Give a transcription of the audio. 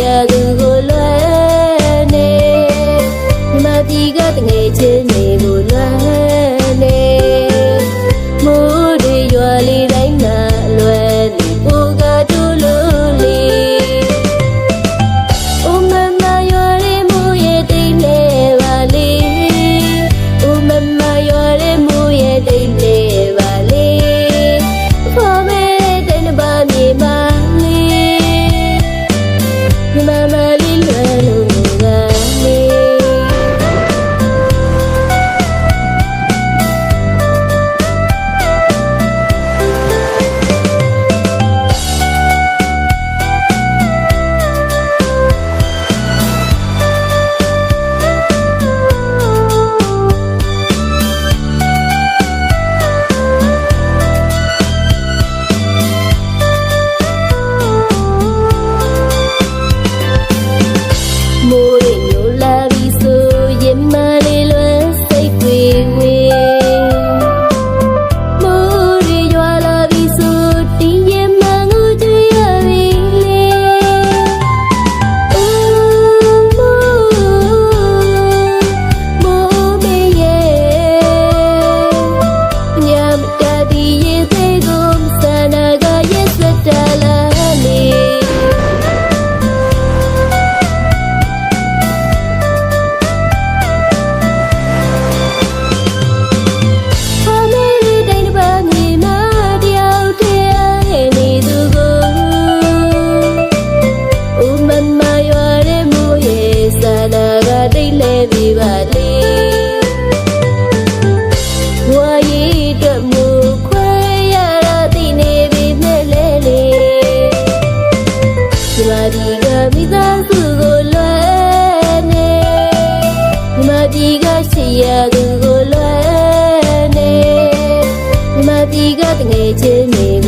ရသူကိုလွယ်နေမြမတီကတငယ်ချင်း ကလေးဝါရီအတွက်မူခွဲရတော့သိနေပြီမဲ့လဲလေဒီမာဒီကမိသားစုကိုလွယ်နေဒီမာဒီကရှိရသူကိုလွယ်နေဒီမာဒီကတငယ်ချင်းနေ